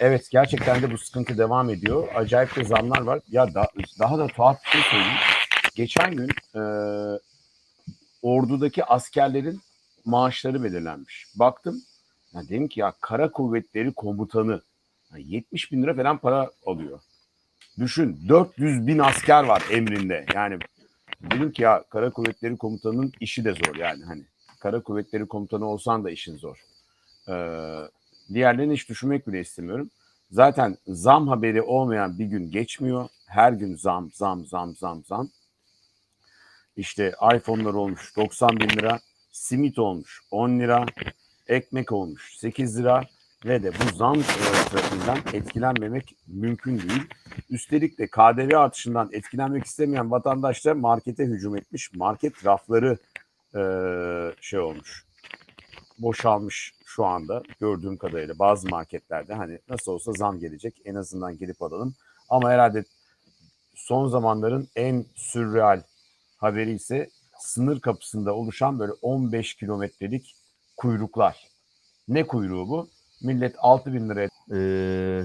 evet gerçekten de bu sıkıntı devam ediyor. Acayip de zamlar var. Ya da, daha da tuhaf bir şey söyleyeyim. Geçen gün e, ordudaki askerlerin maaşları belirlenmiş. Baktım. Ya dedim ki ya kara kuvvetleri komutanı ya 70 bin lira falan para alıyor. Düşün 400 bin asker var emrinde. Yani dedim ki ya kara kuvvetleri komutanının işi de zor yani hani. Kara kuvvetleri komutanı olsan da işin zor. Ee, diğerlerini hiç düşünmek bile istemiyorum. Zaten zam haberi olmayan bir gün geçmiyor. Her gün zam, zam, zam, zam, zam. İşte iPhone'lar olmuş 90 bin lira, simit olmuş 10 lira, ekmek olmuş 8 lira ve de bu zam trafiğinden etkilenmemek mümkün değil. Üstelik de KDV artışından etkilenmek istemeyen vatandaş da markete hücum etmiş. Market rafları şey olmuş, boşalmış şu anda gördüğüm kadarıyla bazı marketlerde hani nasıl olsa zam gelecek en azından gelip alalım. Ama herhalde son zamanların en sürreal haberi ise sınır kapısında oluşan böyle 15 kilometrelik kuyruklar. Ne kuyruğu bu? Millet 6 bin liraya Ee,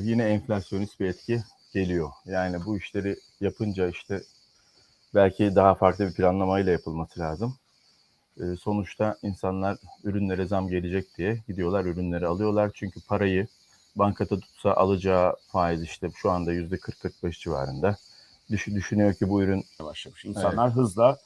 yine enflasyonist bir etki geliyor. Yani bu işleri yapınca işte belki daha farklı bir planlamayla yapılması lazım. Ee, sonuçta insanlar ürünlere zam gelecek diye gidiyorlar ürünleri alıyorlar. Çünkü parayı bankada tutsa alacağı faiz işte şu anda yüzde 40-45 civarında. Düş- düşünüyor ki bu ürün başlamış. İnsanlar hızla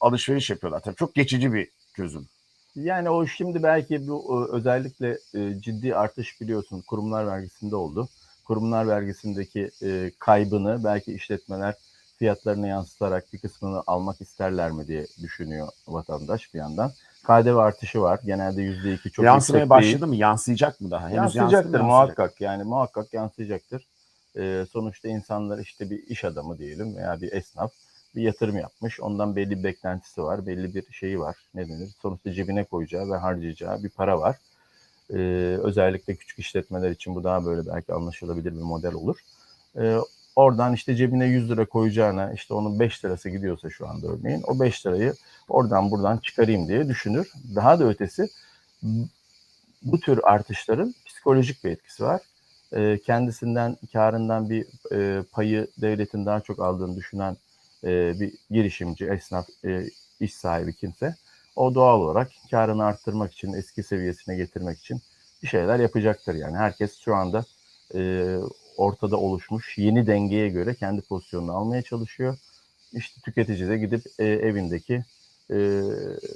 alışveriş yapıyorlar. Tabii çok geçici bir çözüm. Yani o şimdi belki bu e, özellikle e, ciddi artış biliyorsun kurumlar vergisinde oldu. Kurumlar vergisindeki e, kaybını belki işletmeler fiyatlarına yansıtarak bir kısmını almak isterler mi diye düşünüyor vatandaş bir yandan. KDV artışı var. Genelde yüzde iki çok Yansımaya yüksek değil. başladı mı? Yansıyacak mı daha? Henüz Yansıyacaktır yansıdı mı? muhakkak yani muhakkak yansıyacaktır. Ee, sonuçta insanlar işte bir iş adamı diyelim veya bir esnaf bir yatırım yapmış. Ondan belli bir beklentisi var, belli bir şeyi var. Ne denir? Sonuçta cebine koyacağı ve harcayacağı bir para var. Ee, özellikle küçük işletmeler için bu daha böyle belki anlaşılabilir bir model olur. Ee, oradan işte cebine 100 lira koyacağına işte onun 5 lirası gidiyorsa şu anda örneğin o 5 lirayı oradan buradan çıkarayım diye düşünür. Daha da ötesi bu tür artışların psikolojik bir etkisi var. E, kendisinden, karından bir e, payı devletin daha çok aldığını düşünen e, bir girişimci, esnaf, e, iş sahibi kimse o doğal olarak karını arttırmak için, eski seviyesine getirmek için bir şeyler yapacaktır. Yani herkes şu anda e, ortada oluşmuş yeni dengeye göre kendi pozisyonunu almaya çalışıyor. İşte tüketici de gidip e, evindeki e,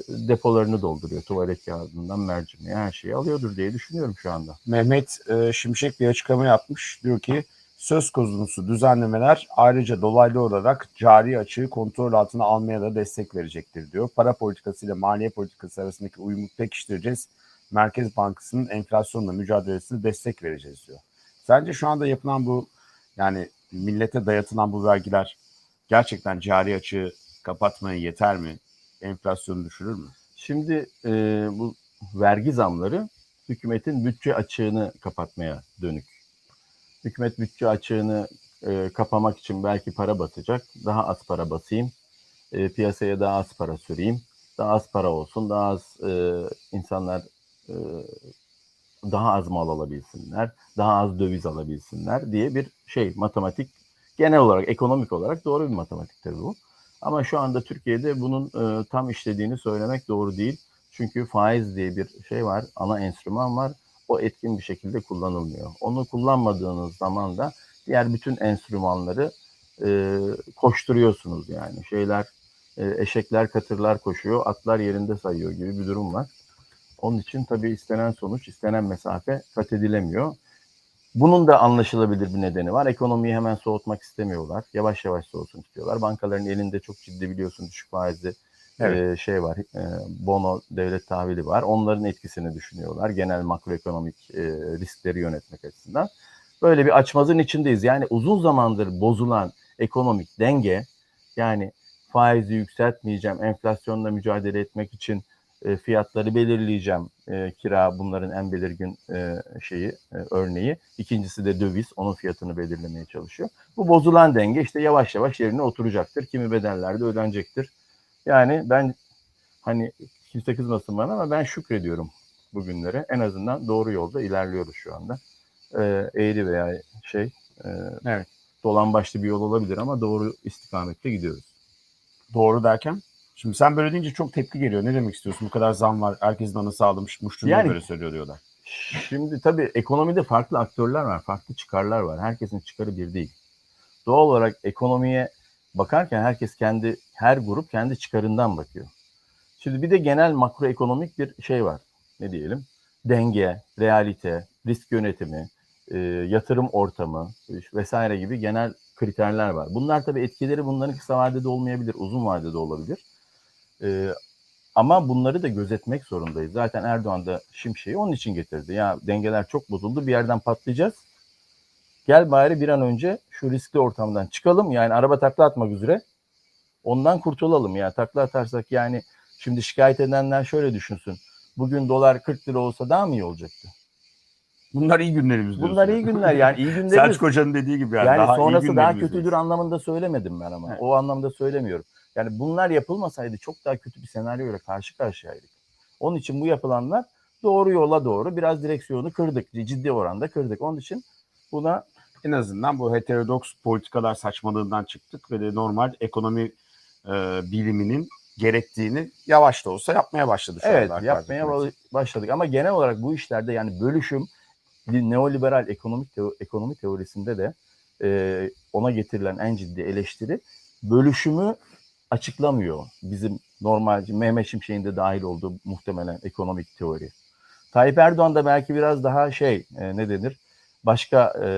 depolarını dolduruyor. Tuvalet kağıdından mercimeğe her şeyi alıyordur diye düşünüyorum şu anda. Mehmet e, Şimşek bir açıklama yapmış. Diyor ki söz konusu düzenlemeler ayrıca dolaylı olarak cari açığı kontrol altına almaya da destek verecektir diyor. Para politikası ile maliye politikası arasındaki uyumu pekiştireceğiz. Merkez Bankası'nın enflasyonla mücadelesine destek vereceğiz diyor. Sence şu anda yapılan bu yani millete dayatılan bu vergiler gerçekten cari açığı kapatmaya yeter mi? Enflasyonu düşürür mü? Şimdi e, bu vergi zamları hükümetin bütçe açığını kapatmaya dönük. Hükümet bütçe açığını e, kapamak için belki para basacak. Daha az para basayım. E, piyasaya daha az para süreyim. Daha az para olsun. Daha az e, insanlar e, daha az mal alabilsinler. Daha az döviz alabilsinler diye bir şey matematik genel olarak ekonomik olarak doğru bir matematik tabii bu. Ama şu anda Türkiye'de bunun e, tam işlediğini söylemek doğru değil. Çünkü faiz diye bir şey var, ana enstrüman var. O etkin bir şekilde kullanılmıyor. Onu kullanmadığınız zaman da diğer bütün enstrümanları e, koşturuyorsunuz yani. Şeyler, e, eşekler, katırlar koşuyor, atlar yerinde sayıyor gibi bir durum var. Onun için tabii istenen sonuç, istenen mesafe kat edilemiyor. Bunun da anlaşılabilir bir nedeni var. Ekonomiyi hemen soğutmak istemiyorlar. Yavaş yavaş soğutsun istiyorlar. Bankaların elinde çok ciddi biliyorsun düşük faizli Evet. e, şey var. E, bono devlet tahvili var. Onların etkisini düşünüyorlar. Genel makroekonomik e, riskleri yönetmek açısından. Böyle bir açmazın içindeyiz. Yani uzun zamandır bozulan ekonomik denge yani faizi yükseltmeyeceğim, enflasyonla mücadele etmek için e, fiyatları belirleyeceğim. E, kira bunların en belirgin e, şeyi, e, örneği. İkincisi de döviz, onun fiyatını belirlemeye çalışıyor. Bu bozulan denge işte yavaş yavaş yerine oturacaktır. Kimi bedellerde ödenecektir. Yani ben hani kimse kızmasın bana ama ben şükrediyorum bugünlere. En azından doğru yolda ilerliyoruz şu anda. e, eğri veya şey e, Evet. dolan başlı bir yol olabilir ama doğru istikamette gidiyoruz. Doğru derken? Şimdi sen böyle deyince çok tepki geliyor. Ne demek istiyorsun? Bu kadar zam var. Herkesin anası ağlamış. Muştu'na Yani- böyle söylüyor diyorlar. Şimdi tabii ekonomide farklı aktörler var, farklı çıkarlar var. Herkesin çıkarı bir değil. Doğal olarak ekonomiye bakarken herkes kendi, her grup kendi çıkarından bakıyor. Şimdi bir de genel makroekonomik bir şey var. Ne diyelim? Denge, realite, risk yönetimi, e, yatırım ortamı vesaire gibi genel kriterler var. Bunlar tabii etkileri bunların kısa vadede olmayabilir, uzun vadede olabilir. E, ama bunları da gözetmek zorundayız. Zaten Erdoğan da Şimşek'i onun için getirdi. Ya dengeler çok bozuldu bir yerden patlayacağız. Gel bari bir an önce şu riskli ortamdan çıkalım. Yani araba takla atmak üzere. Ondan kurtulalım ya. Takla atarsak yani şimdi şikayet edenler şöyle düşünsün. Bugün dolar 40 lira olsa daha mı iyi olacaktı? Bunlar iyi günlerimiz diyorsun. Bunlar iyi günler yani iyi günlerimiz. Selçuk Hoca'nın dediği gibi yani, Yani daha sonrası daha kötüdür diyorsun. anlamında söylemedim ben ama. Evet. O anlamda söylemiyorum. Yani bunlar yapılmasaydı çok daha kötü bir senaryoyla karşı karşıyaydık. Onun için bu yapılanlar doğru yola doğru biraz direksiyonu kırdık. Ciddi oranda kırdık. Onun için buna En azından bu heterodoks politikalar saçmalığından çıktık ve de normal ekonomi e, biliminin gerektiğini yavaş da olsa yapmaya başladı şu evet yapmaya başladık. Ama genel olarak bu işlerde yani bölüşüm neoliberal ekonomik teo- ekonomi teorisinde de e, ona getirilen en ciddi eleştiri bölüşümü açıklamıyor. Bizim normal Mehmet Şimşek'in de dahil olduğu muhtemelen ekonomik teori. Tayyip Erdoğan da belki biraz daha şey e, ne denir başka e,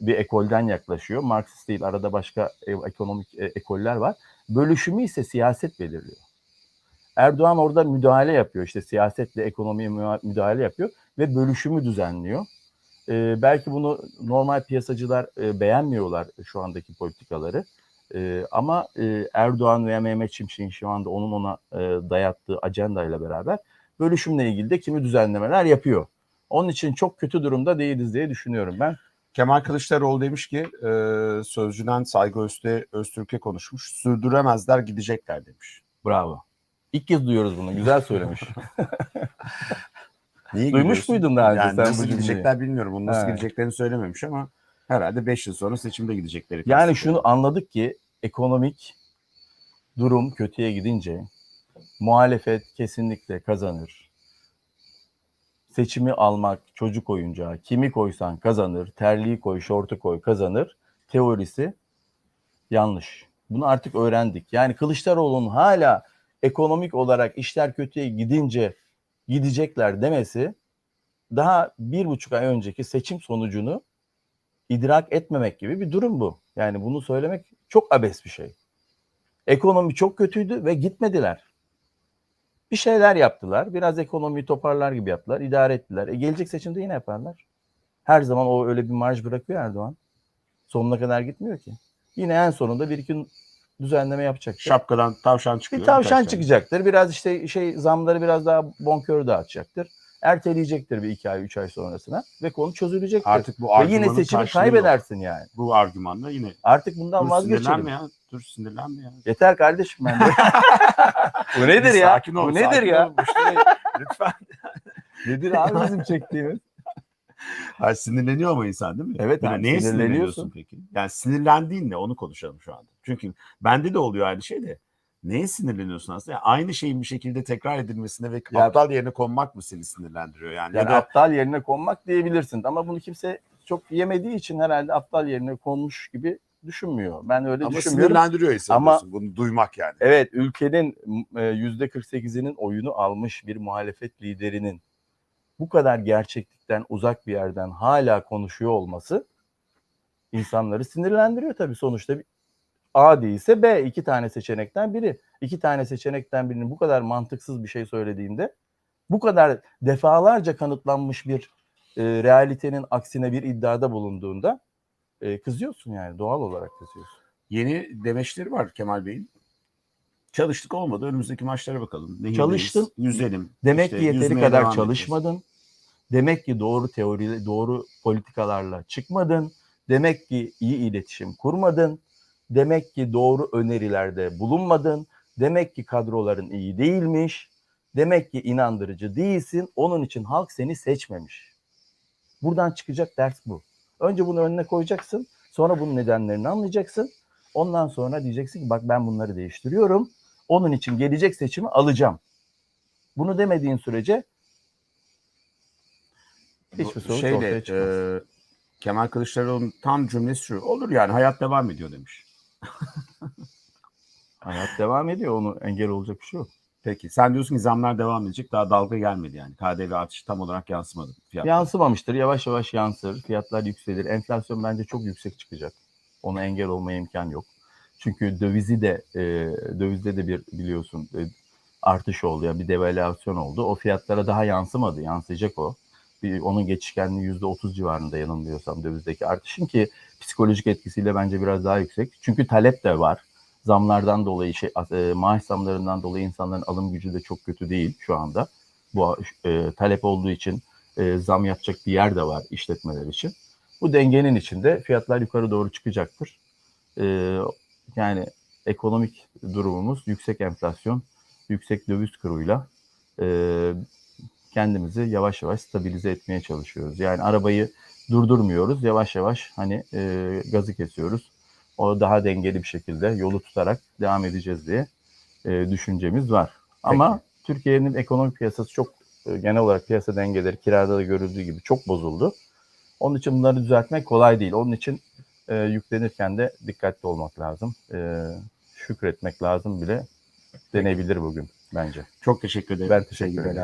bir ekolden yaklaşıyor. Marksist değil arada başka e- ekonomik e, ekoller var. Bölüşümü ise siyaset belirliyor. Erdoğan orada müdahale yapıyor. işte siyasetle ekonomiye müdahale yapıyor ve bölüşümü düzenliyor. Ee, belki bunu normal piyasacılar e, beğenmiyorlar şu andaki politikaları. Ee, ama e, Erdoğan veya Mehmet Şimşek'in şu anda onun ona e, dayattığı ajandayla beraber bölüşümle ilgili de kimi düzenlemeler yapıyor. Onun için çok kötü durumda değiliz diye düşünüyorum ben. Kemal Kılıçdaroğlu demiş ki e, sözcüden Saygı Özte, Öztürk'e konuşmuş. Sürdüremezler gidecekler demiş. Bravo. İlk kez duyuyoruz bunu. Güzel söylemiş. Niye Duymuş muydun daha önce yani sen bu nasıl cümleyi? gidecekler bilmiyorum. Onu nasıl He. gideceklerini söylememiş ama herhalde 5 yıl sonra seçimde gidecekleri. Yani şunu anladık ki ekonomik durum kötüye gidince muhalefet kesinlikle kazanır. Seçimi almak çocuk oyuncağı. Kimi koysan kazanır. Terliği koy, şortu koy kazanır. Teorisi yanlış. Bunu artık öğrendik. Yani Kılıçdaroğlu'nun hala ekonomik olarak işler kötüye gidince gidecekler demesi daha bir buçuk ay önceki seçim sonucunu idrak etmemek gibi bir durum bu. Yani bunu söylemek çok abes bir şey. Ekonomi çok kötüydü ve gitmediler. Bir şeyler yaptılar. Biraz ekonomiyi toparlar gibi yaptılar. idare ettiler. E gelecek seçimde yine yaparlar. Her zaman o öyle bir marj bırakıyor Erdoğan. Sonuna kadar gitmiyor ki. Yine en sonunda bir iki düzenleme yapacaktır. Şapkadan tavşan çıkıyor. bir tavşan tane. çıkacaktır. Biraz işte şey zamları biraz daha bonkör dağıtacaktır. Erteleyecektir bir iki ay, üç ay sonrasına ve konu çözülecektir. Artık bu ve yine seçimi karşılığı yok. kaybedersin yani. Bu argümanla yine. Artık bundan Dur vazgeçelim. sinirlenme ya. Dur sinirlenme ya. Yeter kardeşim ben. Bu nedir ya? Sakin ol. Bu nedir sakin ya? ol. Müşteri, Lütfen. Nedir abi bizim çektiğimiz? Ha, sinirleniyor ama insan değil mi? Evet, Yani evet, neye sinirleniyorsun. sinirleniyorsun peki? Yani sinirlendiğin ne? Onu konuşalım şu anda. Çünkü bende de oluyor aynı şey de. Neye sinirleniyorsun aslında? Yani aynı şeyin bir şekilde tekrar edilmesine ve Ya- aptal yerine konmak mı seni sinirlendiriyor? Yani Ya ya da da aptal yerine konmak diyebilirsin. Ama bunu kimse çok yemediği için herhalde aptal yerine konmuş gibi düşünmüyor. Ben öyle ama düşünmüyorum. sinirlendiriyor hissediyorsun bunu duymak yani. Evet ülkenin e, yüzde 48'inin oyunu almış bir muhalefet liderinin bu kadar gerçeklikten uzak bir yerden hala konuşuyor olması insanları sinirlendiriyor tabii sonuçta. A değilse B iki tane seçenekten biri. İki tane seçenekten birinin bu kadar mantıksız bir şey söylediğinde bu kadar defalarca kanıtlanmış bir e, realitenin aksine bir iddiada bulunduğunda e, kızıyorsun yani doğal olarak kızıyorsun. Yeni demeçleri var Kemal Bey'in. Çalıştık olmadı. Önümüzdeki maçlara bakalım. Nehirdeyiz, Çalıştın. Yüzelim. Demek İşte ki yeteri kadar çalışmadın. Demek ki doğru teori, doğru politikalarla çıkmadın. Demek ki iyi iletişim kurmadın. Demek ki doğru önerilerde bulunmadın. Demek ki kadroların iyi değilmiş. Demek ki inandırıcı değilsin. Onun için halk seni seçmemiş. Buradan çıkacak ders bu. Önce bunu önüne koyacaksın. Sonra bunun nedenlerini anlayacaksın. Ondan sonra diyeceksin ki bak ben bunları değiştiriyorum. Onun için gelecek seçimi alacağım. Bunu demediğin sürece hiçbir Şeyde, ortaya çıkmaz. e, Kemal Kılıçdaroğlu'nun tam cümlesi şu. Olur yani hayat devam ediyor demiş. Hayat devam ediyor. Onu engel olacak bir şey yok. Peki sen diyorsun ki zamlar devam edecek. Daha dalga gelmedi yani. KDV artışı tam olarak yansımadı. fiyatlara. Yansımamıştır. Yavaş yavaş yansır. Fiyatlar yükselir. Enflasyon bence çok yüksek çıkacak. Ona engel olmaya imkan yok. Çünkü dövizi de e, dövizde de bir biliyorsun e, artış oldu ya bir devalüasyon oldu. O fiyatlara daha yansımadı. Yansıyacak o. Bir, onun geçişkenliği %30 civarında yanılmıyorsam dövizdeki artışın ki psikolojik etkisiyle bence biraz daha yüksek. Çünkü talep de var. Zamlardan dolayı şey e, maaş zamlarından dolayı insanların alım gücü de çok kötü değil şu anda. Bu e, talep olduğu için e, zam yapacak bir yer de var işletmeler için. Bu dengenin içinde fiyatlar yukarı doğru çıkacaktır. E, yani ekonomik durumumuz yüksek enflasyon, yüksek döviz kuruyla e, kendimizi yavaş yavaş stabilize etmeye çalışıyoruz. Yani arabayı durdurmuyoruz. Yavaş yavaş hani e, gazı kesiyoruz. O daha dengeli bir şekilde yolu tutarak devam edeceğiz diye e, düşüncemiz var. Ama Türkiye'nin ekonomik piyasası çok e, genel olarak piyasa dengeleri kirada da görüldüğü gibi çok bozuldu. Onun için bunları düzeltmek kolay değil. Onun için e, yüklenirken de dikkatli olmak lazım. E, şükretmek lazım bile denebilir bugün bence. Çok teşekkür ederim. Ben teşekkür ederim.